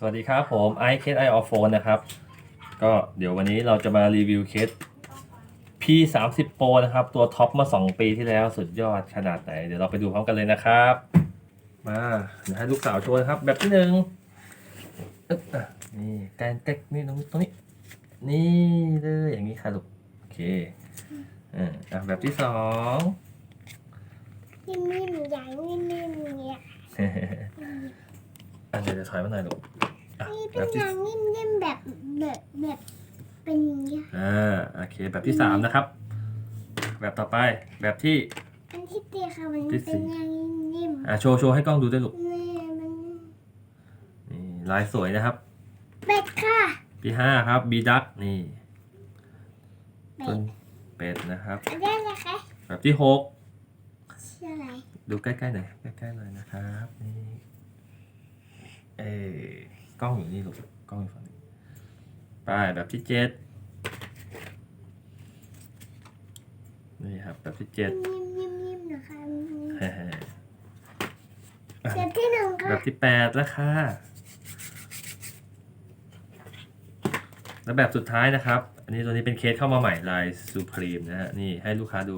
สวัสดีครับผมไอเคสไอออฟโฟนนะครับ ก็เดี๋ยววันนี้เราจะมารีวิวเคส P 3 0 Pro นะครับ ตัวท็อปมา 2 ปีที่แล้วสุดยอดขนาดไหน เดี๋ยวเราไปดูพร้อมกันเลยนะครับ มาเดี๋ยวให้ลูกสาวโชว์นะครับ แบบที่หนึ่งอึ๊บอะนี่แกนเต็กนี่ตรงนี้ตรงนี้ นี่เลยอย่างนี้ค่ะลูก โอเคอ่าอะแบบที่สองนิ่มๆอย่างนิ่มๆเนี่ยอันเดี๋ยวจะถอยมาหน่อยลูก อะนี่แบเป็นบที่อย่างนิ่มๆแบบแบบแบบเป็นอย่างเงี้ยอ่าโอเคแบบที่สามนะครับ แบบต่อไปแบบที่ อันที่เตียค่ะมันที่สี่ เป็นอย่างนิ่มอ่าโชว์โชว์ให้กล้องดูด้วยลูกๆเนี่ยมันนี่ลายสวยนะครับเป็ดค่ะที่ห้าครับบีดักนี่เป็ต้ดนเป็ดนะครับ อันนี้อะไรคะแบบที่หกชื่ออะไรดูใกล้ๆหน่อยใกล้ๆหน่อยนะครับนี่เอ้ย กล้องอยู่นี่ลูกกล้องอยู่ฝั่งนี้ไปแบบที่เจ็ดนี่ครับแบบที่เจ็ดนิ่มๆๆนะคะเฮ้ยแบบที่หนึ่งแบค่ะบที่แปดแล้วค่ะ แล้วแบบสุดท้ายนะครับ อันนี้ตัวนี้เป็นเคสเข้ามาใหม่ลายซูพรีมนะฮะ นี่ให้ลูกค้าดู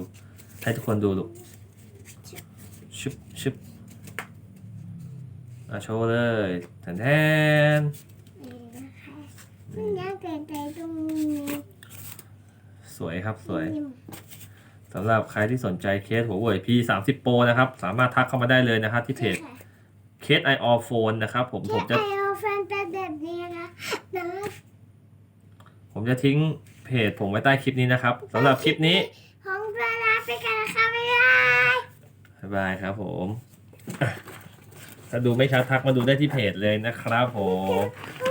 ให้ทุกคนดูลูก ชุบชุบ อะโชว์เลยแทนแทนนี่นะคะมันยากแต่ใจตรงนี้สวยครับสวยนิ่มสำหรับใครที่สนใจเคสหัวเว่ย P 3 0 Pro นะครับ สามารถทักเข้ามาได้เลยนะครับที่เพจค่ะเคส i all phone นะครับ ผมผมจะไอโอแฟนเป็นแบบนี้นะคะนะผมจะทิ้งเพจผมไว้ใต้คลิปนี้นะครับสำหรับคลิปนี้ของเวลาไปกันนะคะบ๊ายบายบ๊ายบายครับผมอะ ถ้าดูไม่ชัดทักมาดูได้ที่เพจเลยนะครับผมอืม